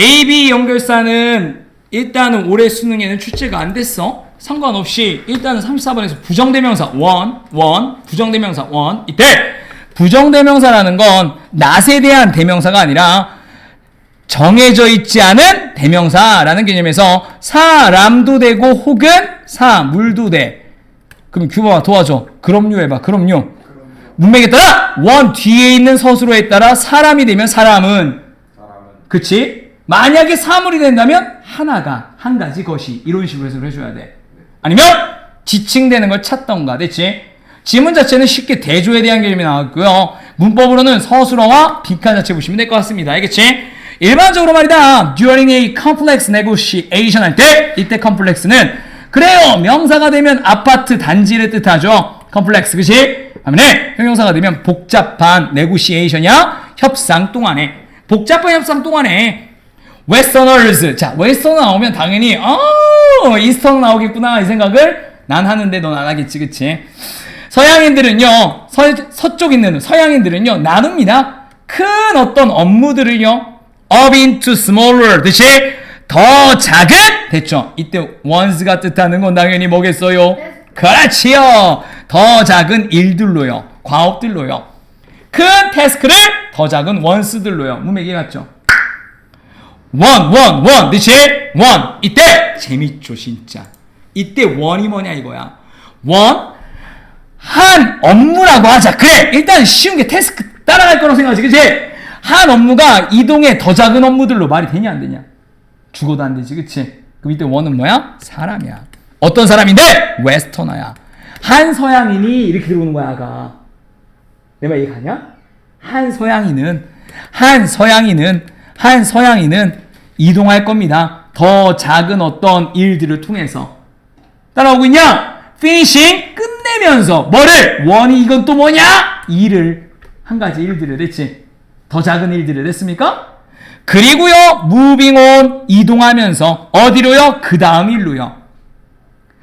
AB 연결사는 일단은 올해 수능에는 출제가 안 됐어. 상관없이 일단은 34번에서 부정대명사 원, 원, 부정대명사 원. 이때 부정대명사라는 건 낫에 대한 대명사가 아니라 정해져 있지 않은 대명사라는 개념에서 사람도 되고 혹은 사물도 돼. 그럼 규범아 도와줘. 그럼요 해봐. 그럼요. 문맥에 따라 원 뒤에 있는 서술어에 따라 사람이 되면 사람은 사람은 그치? 만약에 사물이 된다면 하나가 한 가지 것이 이런 식으로 해석을 해줘야 돼. 아니면 지칭되는 걸 찾던가 됐지? 지문 자체는 쉽게 대조에 대한 개념이 나왔고요. 문법으로는 서술어와 빈칸 자체 보시면 될 것 같습니다. 알겠지? 일반적으로 말이다. During a complex negotiation 할 때 이때 complex는 그래요. 명사가 되면 아파트 단지를 뜻하죠. complex 그치? 반면에 형용사가 되면 복잡한 negotiation이야. 협상 동안에 복잡한 협상 동안에 웨스터너즈 자 웨스터너 나오면 당연히 어 이스터너 나오겠구나 이 생각을 난 하는데 넌 안 하겠지 그치? 서양인들은요 서, 서쪽 있는 서양인들은요 나눕니다. 큰 어떤 업무들을요 up into smaller 듯이 더 작은? 됐죠? 이때 once가 뜻하는 건 당연히 뭐겠어요? 그렇지요. 더 작은 일들로요 과업들로요. 큰 태스크를 더 작은 원스들로요. 문맥이 맞죠 원, 원, 원, 그치? 원. 이때 재밌죠, 진짜. 이때 원이 뭐냐 이거야. 원, 한 업무라고 하자. 그래, 일단 쉬운 게 태스크 따라갈 거라고 생각하지, 그치? 한 업무가 이동의 더 작은 업무들로 말이 되냐, 안 되냐? 죽어도 안 되지, 그치? 그럼 이때 원은 뭐야? 사람이야. 어떤 사람인데? 웨스터너야. 한 서양인이 이렇게 들어오는 거야, 아가. 내 말 이해가냐? 한 서양인은 한 서양인은 한 서양인은 이동할 겁니다. 더 작은 어떤 일들을 통해서 따라오고 있냐? 피니싱 끝내면서 뭐를 원이 이건 또 뭐냐? 일을 한 가지 일들을 했지. 더 작은 일들을 했습니까? 그리고요, 무빙 온 이동하면서 어디로요? 그 다음 일로요.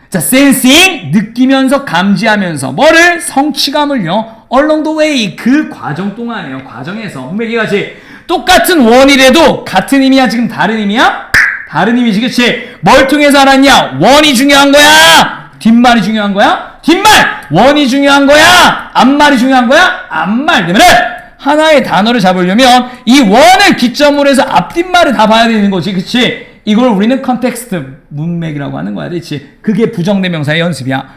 자, sensing 느끼면서 감지하면서 뭐를 성취감을요. along the way 그 과정 동안에요. 과정에서 분명히 같이 똑같은 원이라도 같은 의미야 지금 다른 의미야? 다른 의미지 그치? 뭘 통해서 알았냐? 원이 중요한 거야. 뒷말이 중요한 거야? 뒷말 원이 중요한 거야. 앞말이 중요한 거야? 앞말 때문에 하나의 단어를 잡으려면 이 원을 기점으로 해서 앞뒷말을 다 봐야 되는 거지 그치? 이걸 우리는 컨텍스트 문맥이라고 하는 거야 그치? 그게 부정대명사의 연습이야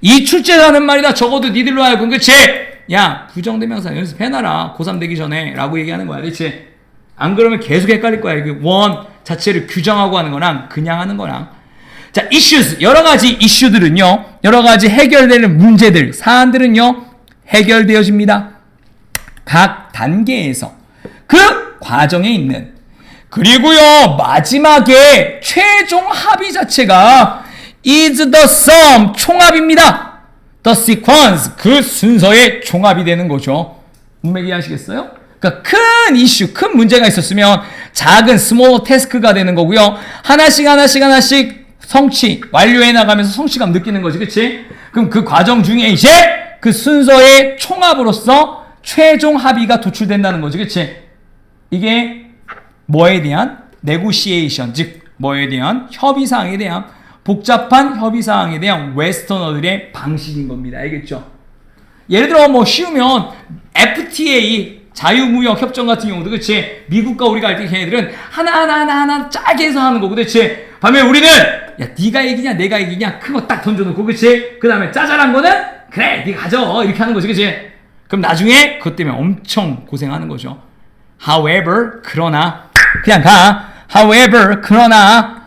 이 출제라는 말이다 적어도 니들로 알고 그치? 야 부정대명사 연습해놔라. 고3 되기 전에 라고 얘기하는 거야. 그치? 안 그러면 계속 헷갈릴 거야. 그원 자체를 규정하고 하는 거랑 그냥 하는 거랑. 자 issues. 여러 가지 이슈들은요 여러 가지 해결되는 문제들 사안들은요 해결되어집니다. 각 단계에서 그 과정에 있는. 그리고요 마지막에 최종 합의 자체가 is the sum 총합입니다. The sequence 그 순서의 총합이 되는 거죠. 문맥 이해하시겠어요? 그러니까 큰 이슈, 큰 문제가 있었으면 작은 스몰 태스크가 되는 거고요. 하나씩 하나씩 하나씩 성취 완료해 나가면서 성취감 느끼는 거지, 그렇지? 그럼 그 과정 중에 이제 그 순서의 총합으로서 최종 합의가 도출된다는 거지, 그렇지? 이게 뭐에 대한 네고시에이션 즉 뭐에 대한 협의 사항에 대한 복잡한 협의 사항에 대한 웨스터너들의 방식인 겁니다. 알겠죠? 예를 들어 뭐 쉬우면 FTA 자유무역 협정 같은 경우도 그렇지 미국과 우리가 할때 걔네들은 하나 하나 하나 하나 짜게 해서 하는 거고 그렇지 반면 우리는 야 네가 이기냐 내가 이기냐 큰 거 딱 던져놓고 그렇지 그 다음에 짜잘한 거는 그래 네가 가져 이렇게 하는 거지 그렇지 그럼 나중에 그것 때문에 엄청 고생하는 거죠. However 그러나 그냥 가. However 그러나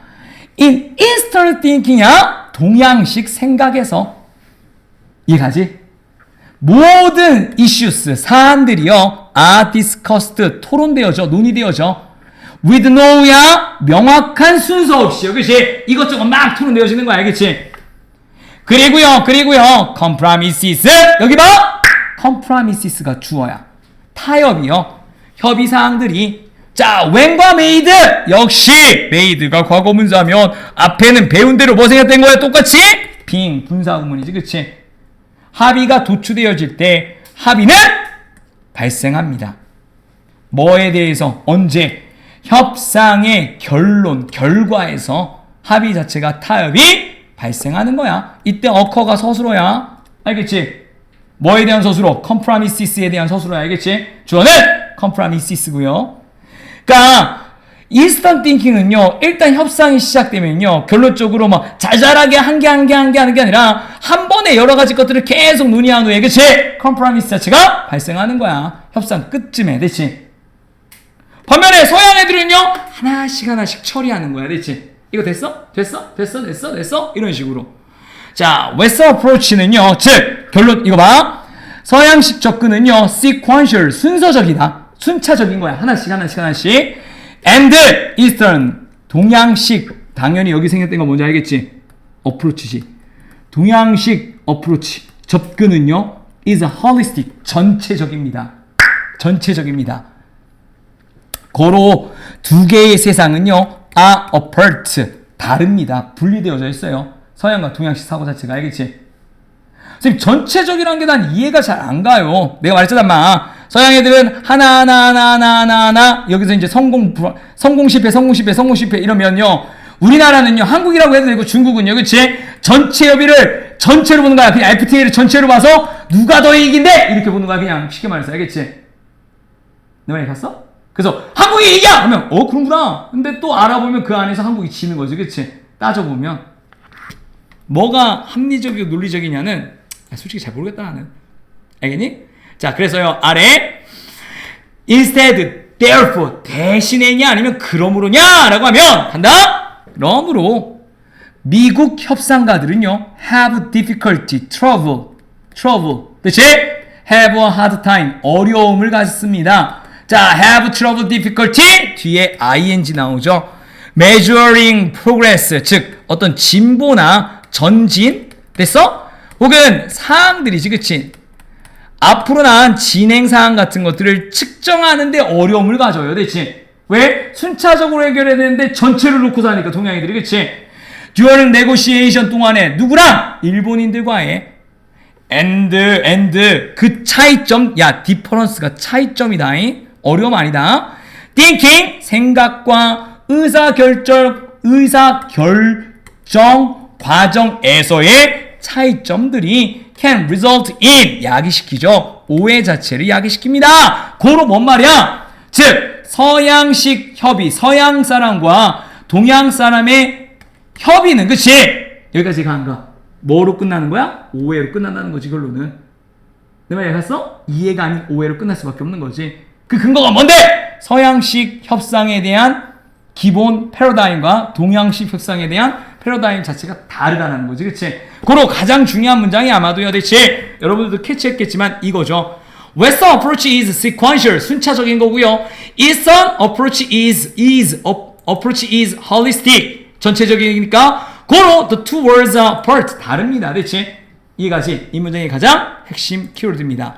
in Eastern thinking이야. 동양식 생각에서. 이해가지? 모든 issues 사안들이요. are discussed 토론되어져 논의되어져. with no야 명확한 순서 없이요. 그치? 이것저것 막 토론되어지는 거야 알겠지? 그리고요 그리고요. compromises. 여기 봐. compromises가 주어야. 타협이요. 협의 사항들이 자 웬과 메이드 역시 메이드가 과거 문사면 앞에는 배운 대로 뭐 생각된 거야 똑같이 빙 분사 구문이지 그치 합의가 도출되어질 때 합의는 발생합니다 뭐에 대해서 언제 협상의 결론, 결과에서 합의 자체가 타협이 발생하는 거야. 이때 어커가 서술어야. 알겠지? 뭐에 대한 서술어? 컴프라미시스에 대한 서술어 알겠지? 주어는 컴프라미시스고요. 그러니까 인스턴 띵킹은요. 일단 협상이 시작되면요. 결론적으로 막 자잘하게 한 개 한 개 한 개 하는 게 아니라 한 번에 여러 가지 것들을 계속 논의한 후에 그치? 컴프라미스 자체가 발생하는 거야. 협상 끝쯤에 그치? 반면에 서양 애들은요. 하나씩 하나씩 처리하는 거야. 그치? 이거 됐어? 됐어? 됐어? 됐어? 됐어? 이런 식으로. 자, 웨스 어프로치는요. 즉, 결론 이거 봐. 서양식 접근은요. sequential 순서적이다. 순차적인 거야. 하나씩 하나씩 하나씩. and eastern 동양식 당연히 여기 생겼던 거 뭔지 알겠지? 어프로치지. 동양식 어프로치 접근은요. is holistic 전체적입니다. 전체적입니다. 고로 두 개의 세상은요 are apart 다릅니다. 분리되어져 있어요. 서양과 동양식 사고 자체가 알겠지? 선생님 전체적이라는 게 난 이해가 잘 안 가요. 내가 말했잖아, 마. 서양 애들은 하나 하나 하나 하나 하나 하나 여기서 이제 성공 불- 성공 실패 성공 실패 성공 실패 이러면요. 우리나라는요 한국이라고 해도 되고 중국은요. 그치? 전체 협의를 전체로 보는 거야. 그냥 FTA를 전체로 봐서 누가 더 이긴데? 이렇게 보는 거야. 그냥 쉽게 말해서. 알겠지? 내 말이 갔어? 그래서 한국이 이겨! 하면 어 그런구나. 근데 또 알아보면 그 안에서 한국이 지는 거지. 그치? 따져보면. 뭐가 합리적이고 논리적이냐는 아, 솔직히 잘 모르겠다 나는. 알겠니? 자 그래서요 아래 instead therefore 대신에냐 아니면 그러므로냐 라고 하면 간다 그러므로 미국 협상가들은요 have difficulty trouble trouble 그치? have a hard time 어려움을 가졌습니다 자 have trouble difficulty 뒤에 ing 나오죠 measuring progress 즉 어떤 진보나 전진 됐어? 혹은 사항들이지 그치? 앞으로 나간 진행 사항 같은 것들을 측정하는데 어려움을 가져요. 대체 왜 순차적으로 해결해야 되는데 전체를 놓고 사니까 동양인들이 그치? 듀얼 네고시에이션 동안에 누구랑 일본인들과의 엔드 엔드 그 차이점 야 디퍼런스가 차이점이다. 어려움 아니다. thinking 생각과 의사 결정 의사 결정 과정에서의 차이점들이 can result in 야기시키죠. 오해 자체를 야기시킵니다. 고로 뭔 말이야? 즉 서양식 협의, 서양 사람과 동양 사람의 협의는 그치? 여기까지 간가? 뭐로 끝나는 거야? 오해로 끝난다는 거지 결론은. 내 말이 갔어? 이해가 아닌 오해로 끝날 수밖에 없는 거지. 그 근거가 뭔데? 서양식 협상에 대한 기본 패러다임과 동양식 협상에 대한 패러다임 자체가 다르다는 거지, 그치? 그로 가장 중요한 문장이 아마도요, 대체 여러분들도 캐치했겠지만 이거죠. Western approach is sequential, 순차적인 거고요. Eastern approach is is approach is holistic, 전체적이니까 고로 the two words are apart 다릅니다, 대체 이해가지? 이 문장의 가장 핵심 키워드입니다.